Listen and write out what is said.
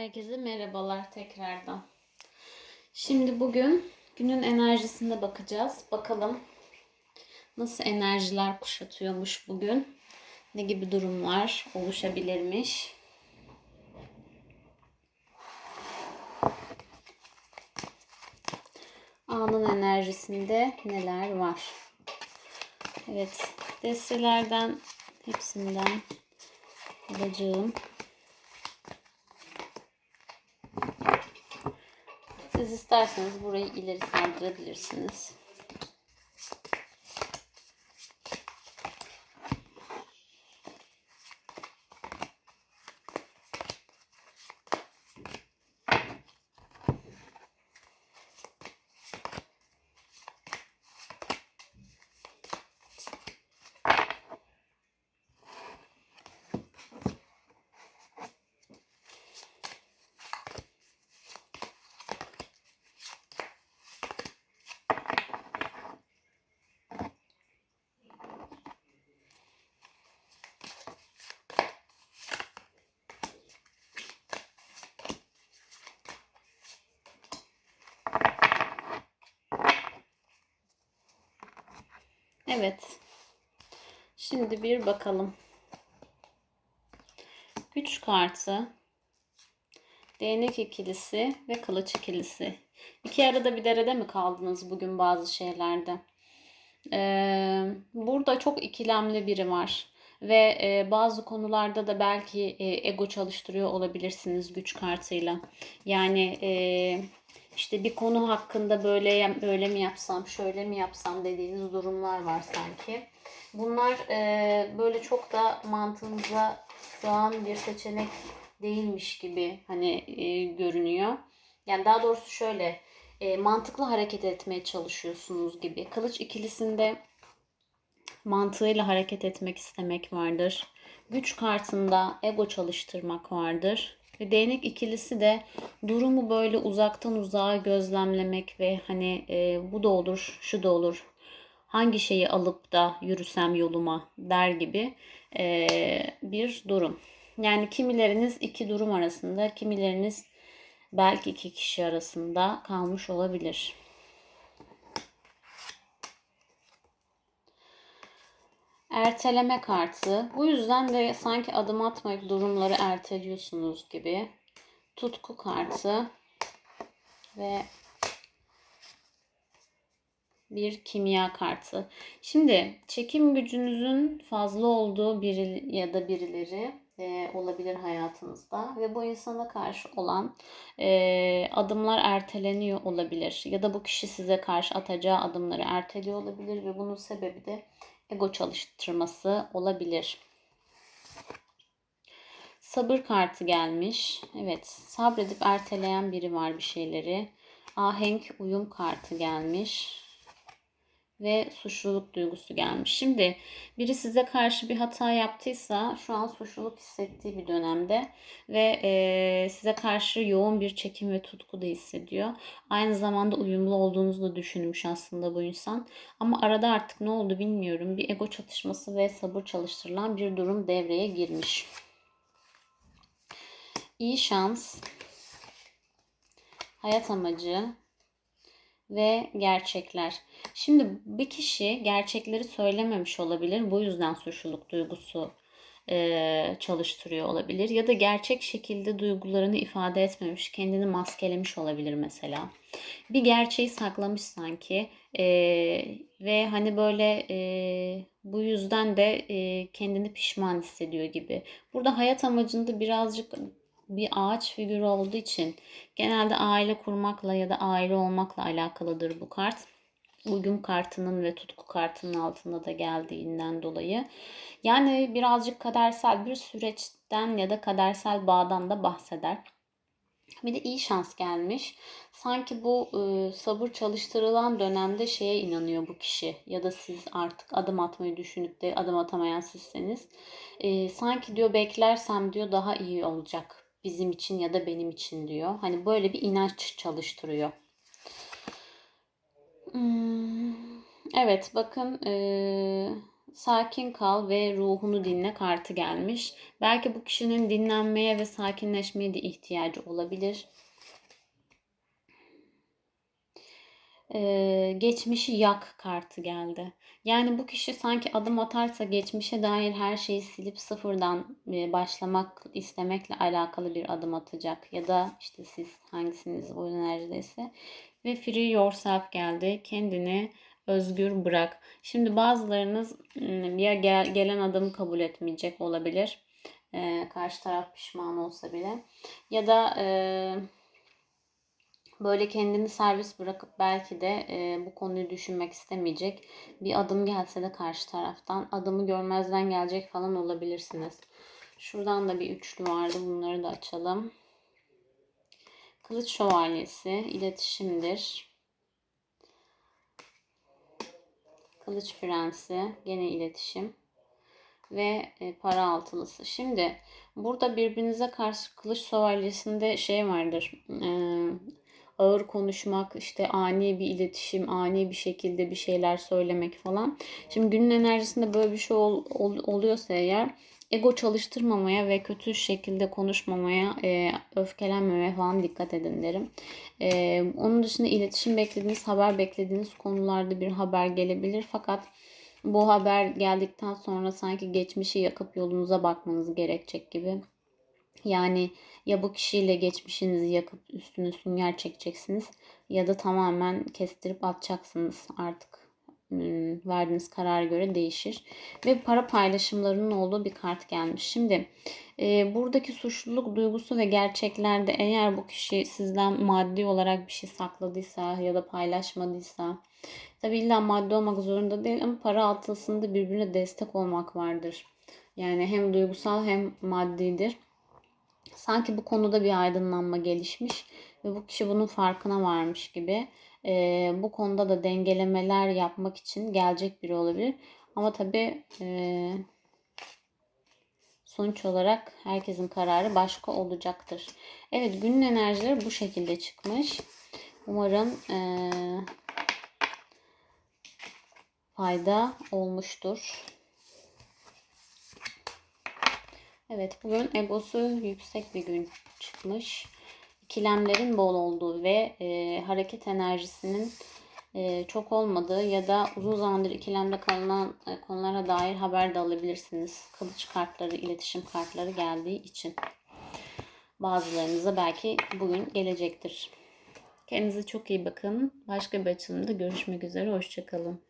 Herkese merhabalar tekrardan. Şimdi bugün günün enerjisine bakacağız. Bakalım nasıl enerjiler kuşatıyormuş bugün. Ne gibi durumlar oluşabilirmiş. Anın enerjisinde neler var? Evet, destelerden hepsinden alacağım. Siz isterseniz burayı ileri sardırabilirsiniz. Evet. Şimdi bir bakalım. Güç kartı, değnek ikilisi ve kılıç ikilisi. İki arada bir derede mi kaldınız bugün bazı şeylerde? Ee, burada çok ikilemli biri var. Ve e, bazı konularda da belki e, ego çalıştırıyor olabilirsiniz güç kartıyla. Yani e, işte bir konu hakkında böyle böyle mi yapsam, şöyle mi yapsam dediğiniz durumlar var sanki. Bunlar e, böyle çok da mantığınıza sığan bir seçenek değilmiş gibi hani e, görünüyor. Yani daha doğrusu şöyle e, mantıklı hareket etmeye çalışıyorsunuz gibi. Kılıç ikilisinde mantığıyla hareket etmek istemek vardır. Güç kartında ego çalıştırmak vardır. Ve değnek ikilisi de durumu böyle uzaktan uzağa gözlemlemek ve hani e, bu da olur, şu da olur. Hangi şeyi alıp da yürüsem yoluma der gibi e, bir durum. Yani kimileriniz iki durum arasında, kimileriniz belki iki kişi arasında kalmış olabilir. Erteleme kartı. Bu yüzden de sanki adım atmayıp durumları erteliyorsunuz gibi. Tutku kartı ve bir kimya kartı. Şimdi çekim gücünüzün fazla olduğu biri ya da birileri e, olabilir hayatınızda ve bu insana karşı olan e, adımlar erteleniyor olabilir ya da bu kişi size karşı atacağı adımları erteliyor olabilir ve bunun sebebi de ego çalıştırması olabilir. Sabır kartı gelmiş. Evet, sabredip erteleyen biri var bir şeyleri. Ahenk uyum kartı gelmiş ve suçluluk duygusu gelmiş. Şimdi biri size karşı bir hata yaptıysa şu an suçluluk hissettiği bir dönemde ve e, size karşı yoğun bir çekim ve tutku da hissediyor. Aynı zamanda uyumlu olduğunuzu da düşünmüş aslında bu insan. Ama arada artık ne oldu bilmiyorum. Bir ego çatışması ve sabır çalıştırılan bir durum devreye girmiş. İyi şans, hayat amacı, ve gerçekler. Şimdi bir kişi gerçekleri söylememiş olabilir. Bu yüzden suçluluk duygusu e, çalıştırıyor olabilir. Ya da gerçek şekilde duygularını ifade etmemiş, kendini maskelemiş olabilir mesela. Bir gerçeği saklamış sanki e, ve hani böyle e, bu yüzden de e, kendini pişman hissediyor gibi. Burada hayat amacında birazcık bir ağaç figürü olduğu için genelde aile kurmakla ya da aile olmakla alakalıdır bu kart. Uyum kartının ve tutku kartının altında da geldiğinden dolayı. Yani birazcık kadersel bir süreçten ya da kadersel bağdan da bahseder. Bir de iyi şans gelmiş. Sanki bu e, sabır çalıştırılan dönemde şeye inanıyor bu kişi. Ya da siz artık adım atmayı düşünüp de adım atamayan sizseniz. E, sanki diyor beklersem diyor daha iyi olacak bizim için ya da benim için diyor. Hani böyle bir inanç çalıştırıyor. Hmm, evet bakın ee, sakin kal ve ruhunu dinle kartı gelmiş. Belki bu kişinin dinlenmeye ve sakinleşmeye de ihtiyacı olabilir. Ee, geçmişi yak kartı geldi. Yani bu kişi sanki adım atarsa geçmişe dair her şeyi silip sıfırdan e, başlamak istemekle alakalı bir adım atacak. Ya da işte siz hangisiniz o enerjideyse. Ve free yourself geldi. Kendini özgür bırak. Şimdi bazılarınız ya gel- gelen adımı kabul etmeyecek olabilir. Ee, karşı taraf pişman olsa bile. Ya da e, böyle kendini serbest bırakıp belki de e, bu konuyu düşünmek istemeyecek. Bir adım gelse de karşı taraftan adımı görmezden gelecek falan olabilirsiniz. Şuradan da bir üçlü vardı. Bunları da açalım. Kılıç şövalyesi iletişimdir. Kılıç prensi gene iletişim ve e, para altılısı. Şimdi burada birbirinize karşı kılıç şövalyesinde şey vardır. E, ağır konuşmak, işte ani bir iletişim, ani bir şekilde bir şeyler söylemek falan. Şimdi günün enerjisinde böyle bir şey ol, ol- oluyorsa eğer ego çalıştırmamaya ve kötü şekilde konuşmamaya, e, öfkelenmemeye falan dikkat edin derim. E, onun dışında iletişim beklediğiniz, haber beklediğiniz konularda bir haber gelebilir. Fakat bu haber geldikten sonra sanki geçmişi yakıp yolunuza bakmanız gerekecek gibi. Yani ya bu kişiyle geçmişinizi yakıp üstüne sünger çekeceksiniz ya da tamamen kestirip atacaksınız artık. Verdiğiniz karara göre değişir. Ve para paylaşımlarının olduğu bir kart gelmiş. Şimdi e, buradaki suçluluk duygusu ve gerçeklerde eğer bu kişi sizden maddi olarak bir şey sakladıysa ya da paylaşmadıysa tabi illa maddi olmak zorunda değil ama para altısında birbirine destek olmak vardır. Yani hem duygusal hem maddidir. Sanki bu konuda bir aydınlanma gelişmiş ve bu kişi bunun farkına varmış gibi. Ee, bu konuda da dengelemeler yapmak için gelecek biri olabilir. Ama tabii e, sonuç olarak herkesin kararı başka olacaktır. Evet günün enerjileri bu şekilde çıkmış. Umarım e, fayda olmuştur. Evet bugün egosu yüksek bir gün çıkmış. İkilemlerin bol olduğu ve e, hareket enerjisinin e, çok olmadığı ya da uzun zamandır ikilemde kalınan e, konulara dair haber de alabilirsiniz. Kılıç kartları, iletişim kartları geldiği için. Bazılarınıza belki bugün gelecektir. Kendinize çok iyi bakın. Başka bir açılımda görüşmek üzere. Hoşçakalın.